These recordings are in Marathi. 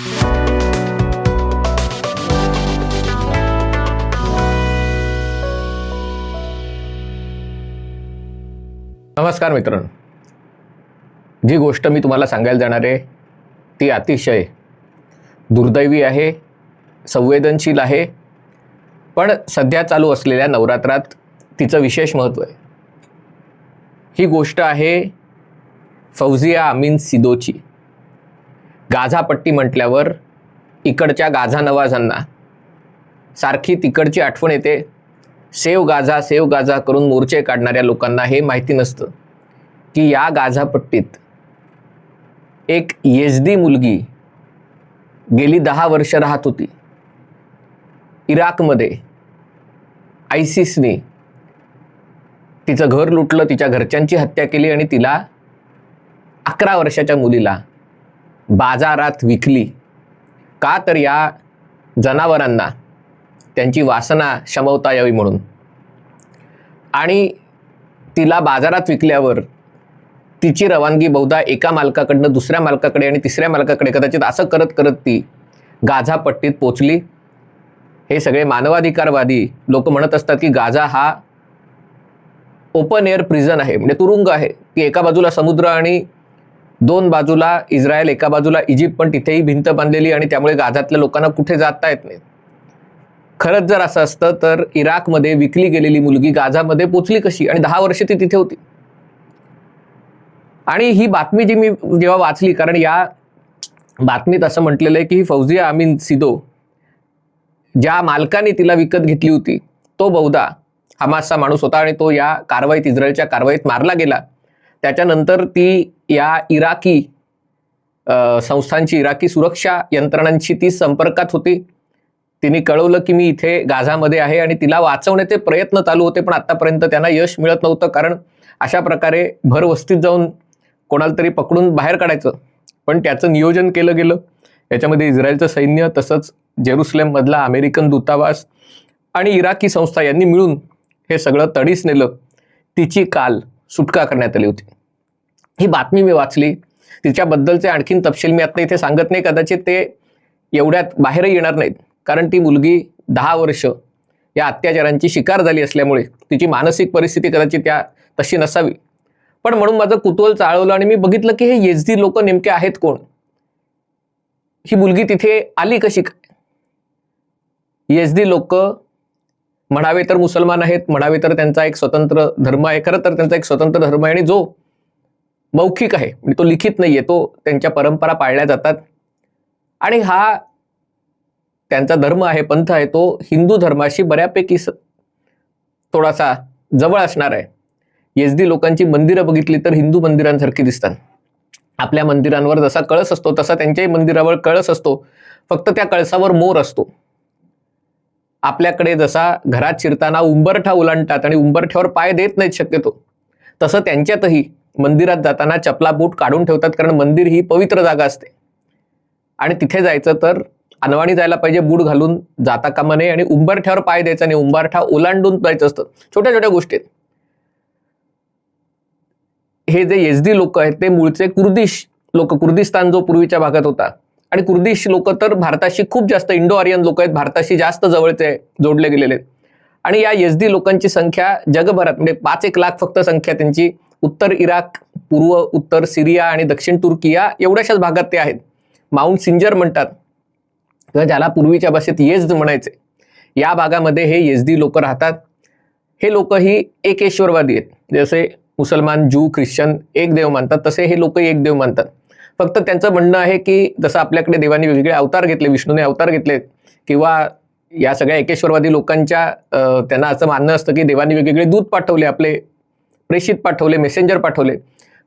नमस्कार मित्रांनो. जी गोष्ट मी तुम्हाला सांगायला जाणार आहे ती अतिशय दुर्दैवी आहे संवेदनशील आहे पण सध्या चालू असलेल्या नवरात्रात तिचं विशेष महत्त्व आहे. ही गोष्ट आहे फौजिया अमीन सिदोची. गाझापट्टी म्हटल्यावर इकडच्या गाझा नवाजांना. सारखी तिकडची आठवण येते. सेव गाझा सेव गाझा करून मोर्चे काढणाऱ्या लोकांना हे माहिती नसतं की या गाझापट्टीत एक येजदी मुलगी गेली दहा वर्ष राहत होती. इराकमध्ये आयसिसने तिचं घर लुटलं तिच्या घरच्यांची हत्या केली आणि तिला अकरा वर्षाच्या मुलीला बाजारात विकली. का तर या जनावरांना त्यांची वासना शमवता यावी म्हणून. आणि तिला बाजारात विकल्यावर तिची रवानगी बहुधा एका मालकाकडनं दुसऱ्या मालकाकडे आणि तिसऱ्या मालकाकडे कदाचित असं करत करत ती गाझा पट्टीत पोचली. हे सगळे मानवाधिकारवादी लोक म्हणत असतात की गाझा हा ओपन एअर प्रिझन आहे. म्हणजे तुरुंग आहे. की एका बाजूला समुद्र आणि दोन बाजूला इस्रायल एका बाजूला इजिप्त पण तिथेही भिंत बांधलेली आणि त्यामुळे गाझातल्या लोकांना कुठे जाता येत नाही. खरंच जर असं असतं तर इराकमध्ये विकली गेलेली मुलगी गाझामध्ये पोचली कशी? आणि दहा वर्ष ती तिथे होती. आणि ही बातमी जी मी जेव्हा वाचली कारण या बातमीत असं म्हटलेलं आहे की ही फौजिया अमीन सिदो ज्या मालकाने तिला विकत घेतली होती तो बहुधा हमासचा माणूस होता आणि तो या कारवाईत इस्रायलच्या कारवाईत मारला गेला. त्याच्यानंतर ती या इराकी संस्थांची इराकी सुरक्षा यंत्रणांशी ती संपर्कात होती. तिने कळवलं की मी इथे गाझामध्ये आहे आणि तिला वाचवण्याचे प्रयत्न चालू होते पण आतापर्यंत त्यांना यश मिळत नव्हतं कारण अशा प्रकारे भर वस्तीत जाऊन कोणाला तरी पकडून बाहेर काढायचं. पण त्याचं नियोजन केलं गेलं. याच्यामध्ये इस्रायलचं सैन्य तसंच जेरुसलेममधला अमेरिकन दूतावास आणि इराकी संस्था यांनी मिळून हे सगळं तडीस नेलं. तिची काल सुटका करण्यात आली होती. ही बातमी मी वाचली. तिच्याबद्दलचे आणखीन तपशील मी आता इथे सांगत नाही. कदाचित ते एवढ्यात बाहेरही येणार नाहीत. कारण ती मुलगी दहा वर्ष या अत्याचारांची शिकार झाली असल्यामुळे तिची मानसिक परिस्थिती कदाचित त्या तशी नसावी. पण म्हणून माझं कुतूहल चाळवलं आणि मी बघितलं की हे येजदी लोक नेमके आहेत कोण? ही मुलगी तिथे आली कशी काय? येजदी लोक म्हणावे तर मुसलमान आहेत म्हणावे तर त्यांचा एक स्वतंत्र धर्म आहे. खरं तर त्यांचा एक स्वतंत्र धर्म आहे आणि जो मौखिक आहे. म्हणजे तो लिखित नाहीये तो त्यांच्या परंपरा पाळल्या जातात. आणि हा त्यांचा धर्म आहे पंथ आहे तो हिंदू धर्माशी बऱ्यापैकी थोडासा जवळ असणार आहे. येजदी लोकांची मंदिरं बघितली तर हिंदू मंदिरांसारखी दिसतात. आपल्या मंदिरांवर जसा कळस असतो तसा त्यांच्याही मंदिरावर कळस असतो. फक्त त्या कळसावर मोर असतो. आपल्याकडे जसा घरात शिरताना उंबरठा उलांडतात आणि उंबरठ्यावर पाय देत नाहीत शक्यतो तसं त्यांच्यातही मंदिरात जाताना चपला बूट काढून ठेवतात कारण मंदिर ही पवित्र जागा असते. आणि तिथे जायचं तर अनवाणी जायला पाहिजे बूट घालून जाता कामा नये आणि उंबरठ्यावर पाय द्यायचा नाही उंबरठा ओलांडून जायचं असतं. छोट्या छोट्या गोष्टी आहेत. हे जे येजदी लोक आहेत ते मूळचे कुर्दिश लोक कुर्दिस्तान जो पूर्वीच्या भागात होता. आणि कुर्दिश लोक तर भारताशी खूप जास्त इंडो आर्यन लोक आहेत भारताशी जास्त जवळचे जोडले गेलेले आहेत. आणि या येजदी लोकांची संख्या जगभरात म्हणजे पाच एक लाख फक्त संख्या त्यांची उत्तर इराक पूर्व उत्तर सिरिया आणि दक्षिण तुर्की या एवढ्याशाच भागात ते आहेत. माउंट सिंजर म्हणतात. किंवा ज्याला पूर्वीच्या भाषेत येजद म्हणायचे. या भागामध्ये हे येजदी लोक राहतात. हे लोक ही एकेश्वरवादी आहेत. जसे मुसलमान जू ख्रिश्चन एक देव मानतात तसे हे लोक एक देव मानतात. फक्त त्यांचं म्हणणं आहे की जसं आपल्याकडे देवाने वेगवेगळे अवतार घेतले विष्णूने अवतार घेतले किंवा या सगळ्या एकेश्वरवादी लोकांच्या त्यांना असं मानणं असतं की देवाने वेगवेगळे दूत पाठवले आपले प्रेषित पाठवले मेसेंजर पाठवले.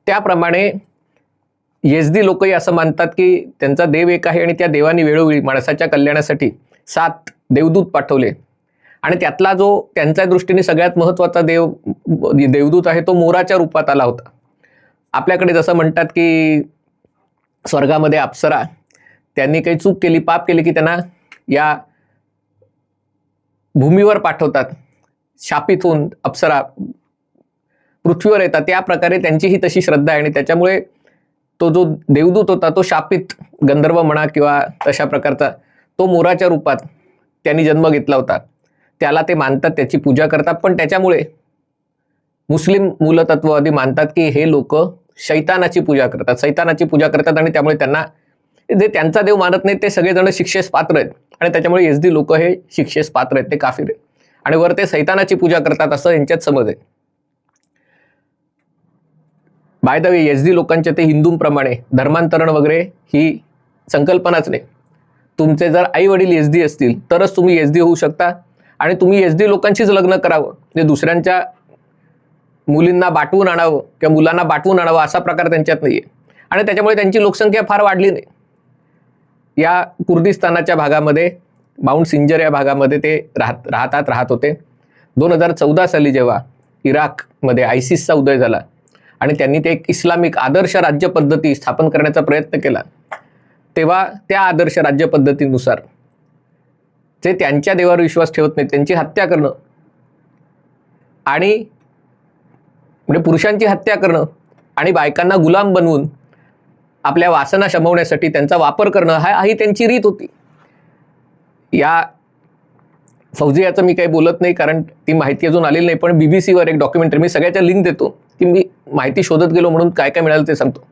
त्याप्रमाणे येजदी लोकही असं मानतात की त्यांचा देव एक आहे आणि त्या देवाने वेळोवेळी माणसाच्या कल्याणासाठी सात देवदूत पाठवले. आणि त्यातला जो त्यांच्या दृष्टीने सगळ्यात महत्त्वाचा देव देवदूत आहे तो मोराच्या रूपात आला होता. आपल्याकडे जसं म्हणतात की स्वर्गामध्ये अप्सरा त्यांनी काही चूक केली पाप केली की त्यांना या भूमीवर पाठवतात. शापित होऊन अप्सरा पृथ्वीवर येतात त्या प्रकारे त्यांची ही तशी श्रद्धा आहे. आणि त्याच्यामुळे तो जो देवदूत होता तो शापित गंधर्व म्हणा किंवा तशा प्रकारचा तो मोराच्या रूपात त्यांनी जन्म घेतला होता. त्याला ते मानतात त्याची पूजा करतात. पण त्याच्यामुळे मुस्लिम मूलतत्ववादी मानतात की हे लोक शैतानाची पूजा करतात. शैतानाची पूजा करतात आणि त्यामुळे त्यांना जे त्यांचा देव मानत नाहीत ते सगळेजण शिक्षेस पात्र आहेत. आणि त्याच्यामुळे एसदी लोक हे शिक्षेस पात्र आहेत ते काफिर आहेत. आणि वर ते सैतानाची पूजा करतात असं यांच्यात समज आहे. By the way S D लोकांच्या ते हिंदूंप्रमाणे धर्मांतरण वगैरे ही संकल्पनाच नाही. तुमचे जर आई वडील एस डी असतील तरच तुम्ही एस डी होऊ शकता. आणि तुम्ही एस डी लोकांशीच लग्न करावं. म्हणजे दुसऱ्यांच्या मुलींना बाटवून आणावं किंवा मुलांना बाटवून आणावं असा प्रकार त्यांच्यात नाही आहे आणि त्याच्यामुळे त्यांची लोकसंख्या फार वाढली नाही. या कुर्दिस्तानाच्या भागामध्ये माउंट सिंजर या भागामध्ये ते राहत राहतात राहत होते. दोन हजार चौदा साली जेव्हा इराकमध्ये आयसिसचा उदय झाला आणि त्यांनी ते एक इस्लामिक आदर्श राज्य पद्धती स्थापन करण्याचा प्रयत्न केला. तेव्हा त्या आदर्श राज्य पद्धतीनुसार जे त्यांच्या देवावर विश्वास ठेवत नाहीत त्यांची हत्या करणं आणि म्हणजे पुरुषांची हत्या करणं आणि बायकांना गुलाम बनवून आपल्या वासना शमवण्यासाठी त्यांचा वापर करणं हा ही त्यांची रीत होती. या फौजियाचं मी काही बोलत नाही कारण ती माहिती अजून आलेली नाही पण बीबीसीवर एक डॉक्युमेंटरी मी सगळ्याच्या लिंक देतो. माहिती शोधत गेलो म्हणून काय काय मिळालं ते सांगतो.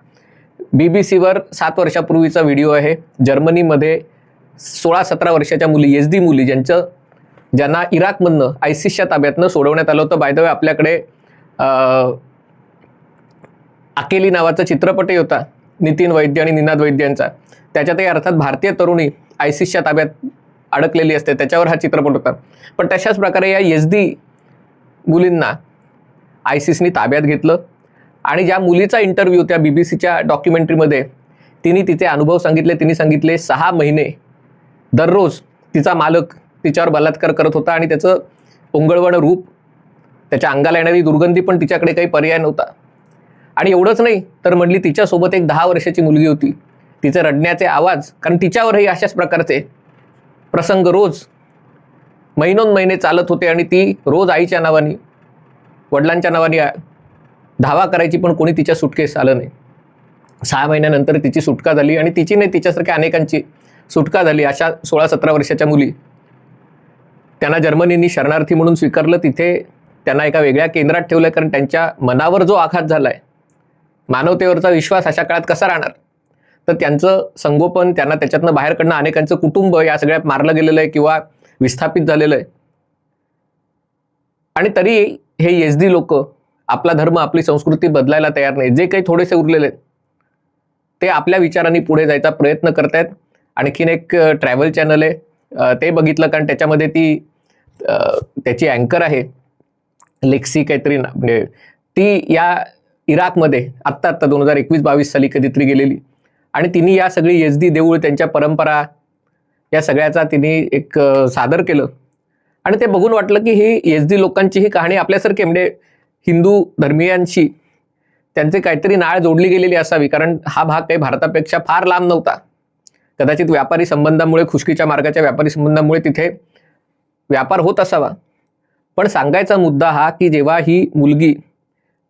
बी बी सीवर सात वर्षापूर्वीचा व्हिडिओ आहे. जर्मनीमध्ये सोळा सतरा वर्षाच्या मुली एस डी मुली ज्यांचं ज्यांना इराकमधनं आयसिसच्या ताब्यातनं सोडवण्यात आलं होतं. बाय द वे आपल्याकडे अकेली नावाचा चित्रपटही होता. नितीन वैद्य आणि निनाद वैद्य यांचा त्याच्यातही अर्थात भारतीय तरुणी आयसिसच्या ताब्यात अडकलेली असते. त्याच्यावर हा चित्रपट होता. पण तशाच प्रकारे या एस डी मुलींना आयसिसनी ताब्यात घेतलं. आणि ज्या मुलीचा इंटरव्ह्यू त्या बी बी सीच्या डॉक्युमेंटरीमध्ये तिने तिचे अनुभव सांगितले. तिने सांगितले सहा महिने दररोज तिचा मालक तिच्यावर बलात्कार करत होता आणि त्याचं ओंगळवण रूप त्याच्या अंगाला येणारी दुर्गंधी पण तिच्याकडे काही पर्याय नव्हता. आणि एवढंच नाही तर म्हणली तिच्यासोबत एक दहा वर्षाची मुलगी होती. तिचे रडण्याचे आवाज कारण तिच्यावरही अशाच प्रकारचे प्रसंग रोज महिनोन महिने चालत होते आणि ती रोज आईच्या नावाने वडिलांच्या नावाने धावा करायची पण कोणी तिच्या सुटकेस आलं नाही. सहा महिन्यानंतर तिची सुटका झाली आणि तिची नाही तिच्यासारख्या अनेकांची सुटका झाली. अशा सोळा सतरा वर्षाच्या मुली त्यांना जर्मनीनी शरणार्थी म्हणून स्वीकारलं. तिथे त्यांना एका वेगळ्या केंद्रात ठेवलं कारण त्यांच्या मनावर जो आघात झाला आहे मानवतेवरचा विश्वास अशा काळात कसा राहणार? तर त्यांचं संगोपन त्यांना त्याच्यातनं बाहेर काढणं अनेकांचं कुटुंब या सगळ्यात मारलं गेलेलं आहे किंवा विस्थापित झालेलं आहे आणि तरी हे एस डी लोक आपला धर्म आपली संस्कृती बदलायला तयार नाही. जे काही थोडेसे उरलेले आहेत ते आपल्या विचारांनी पुढे जायचा प्रयत्न करतायत. आणखीन एक ट्रॅव्हल चॅनल आहे. ते बघितलं कारण त्याच्यामध्ये ती त्याची अँकर आहे. लेक्सी काहीतरी ना- म्हणजे ती या इराकमध्ये आत्ता आत्ता दोन हजार एकवीस बावीस साली कधीतरी गेलेली. आणि तिने या सगळी एस डी देऊळ त्यांच्या परंपरा या सगळ्याचा तिने एक सादर केलं. आणि ते बघून वाटलं की ही एस डी लोकांची ही कहाणी आपल्यासारखी म्हणजे हिंदू धर्मीयांशी त्यांचे काहीतरी नाळ जोडली गेलेली असावी कारण हा भाग काही भारतापेक्षा फार लांब नव्हता. कदाचित व्यापारी संबंधामुळे खुशकीच्या मार्गाच्या व्यापारी संबंधामुळे तिथे व्यापार होत असावा. पण सांगायचा मुद्दा हा की जेव्हा ही मुलगी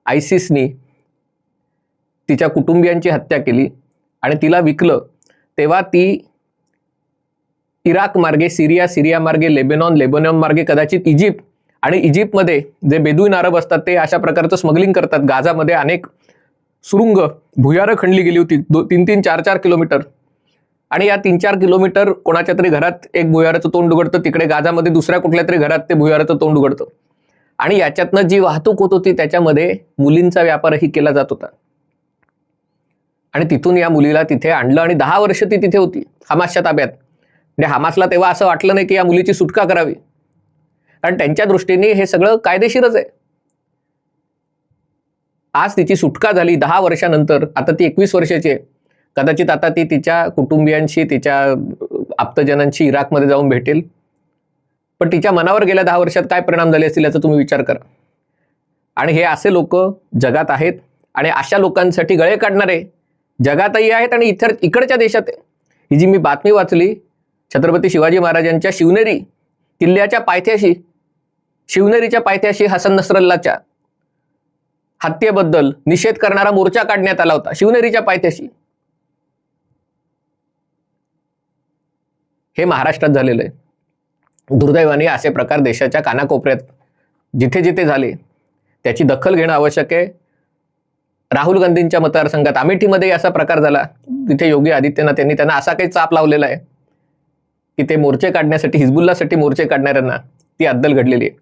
आयसिसनी तिच्या कुटुंबियांची हत्या केली आणि तिला विकलं तेव्हा ती इराक मार्गे सिरिया सिरिया मार्गे लेबेनॉन लेबनॉन मार्गे कदाचित इजिप्त आणि इजिप्तमध्ये जे बेदुईन अरब असतात ते अशा प्रकारचं स्मगलिंग करतात. गाझामध्ये अनेक सुरुंग भुयारं खणली गेली होती. दो तीन तीन चार चार किलोमीटर. आणि या तीन चार किलोमीटर कोणाच्या तरी घरात एक भुयाराचं तोंड उघडतं तिकडे गाझामध्ये दुसऱ्या कुठल्या तरी घरात ते भुयाराचं तोंड उघडतं. आणि याच्यातनं जी वाहतूक होत होती त्याच्यामध्ये मुलींचा व्यापारही केला जात होता. आणि तिथून या मुलीला तिथे आणलं आणि दहा वर्ष ती तिथे होती हमासच्या ताब्यात. म्हणजे हमासला तेव्हा असं वाटलं नाही की या मुलीची सुटका करावी. कारण त्यांच्या दृष्टीने हे सगळं कायदेशीरच आहे. आज तिची सुटका झाली दहा वर्षानंतर आता ती एकवीस वर्षाची आहे. कदाचित आता ती तिच्या कुटुंबियांशी तिच्या आप्तजनांशी इराकमध्ये जाऊन भेटेल. पण तिच्या मनावर गेल्या दहा वर्षात काय परिणाम झाले असतील याचा तुम्ही विचार करा. आणि हे असे लोक जगात आहेत आणि अशा लोकांसाठी गळे काढणारे जगातही आहेत आणि इतर इकडच्या देशात आहे. ही जी मी बातमी वाचली छत्रपती शिवाजी महाराजांच्या शिवनेरी किल्ल्याच्या पायथ्याशी शिवनेरीच्या पायथ्याशी हसन नसरल्लाच्या हत्येबद्दल निषेध करणारा मोर्चा काढण्यात आला होता शिवनेरीच्या पायथ्याशी. हे महाराष्ट्रात झालेलं आहे. दुर्दैवाने असे प्रकार देशाच्या कानाकोपऱ्यात जिथे जिथे झाले त्याची दखल घेणं आवश्यक आहे. राहुल गांधींच्या मतदारसंघात अमेठीमध्ये असा प्रकार झाला तिथे योगी आदित्यनाथ यांनी त्यांना असा काही चाप लावलेला आहे की ते मोर्चे काढण्यासाठी हिजबुल्लासाठी मोर्चे काढणाऱ्यांना ती अद्दल घडलेली आहे.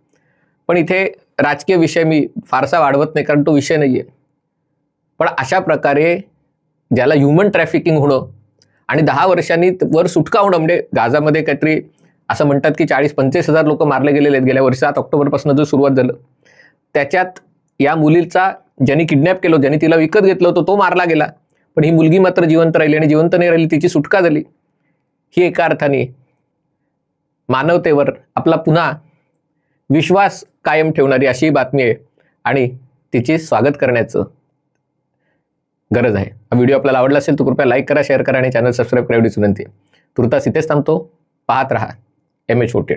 पण इथे राजकीय विषय मी फारसा वाढवत नाही कारण तो विषय नाही आहे पण अशा प्रकारे ज्याला ह्युमन ट्रॅफिकिंग होणं आणि दहा वर्षांनी वर सुटका होणं म्हणजे गाझामध्ये काहीतरी असं म्हणतात की चाळीस पंचवीस हजार लोक मारले गेलेले आहेत. गेल्या वर्षी सात ऑक्टोबरपासून जो सुरुवात झालं. त्याच्यात या मुलीचा ज्यांनी किडनॅप केलं ज्यांनी तिला विकत घेतलं होतं तो मारला गेला. पण ही मुलगी मात्र जिवंत राहिली आणि जिवंत नाही राहिली तिची सुटका झाली. ही एका अर्थाने मानवतेवर आपला पुन्हा विश्वास कायम ठेवणारी अशी बातमी आहे आणि तिचे स्वागत करण्याचं गरज आहे. हा व्हिडिओ आपल्याला आवडला असेल तर कृपया लाईक करा शेअर करा आणि चॅनल सबस्क्राईब करा एवढीच विनंती तुर्तास इथेच थांबतो. पाहत रहा. M H forty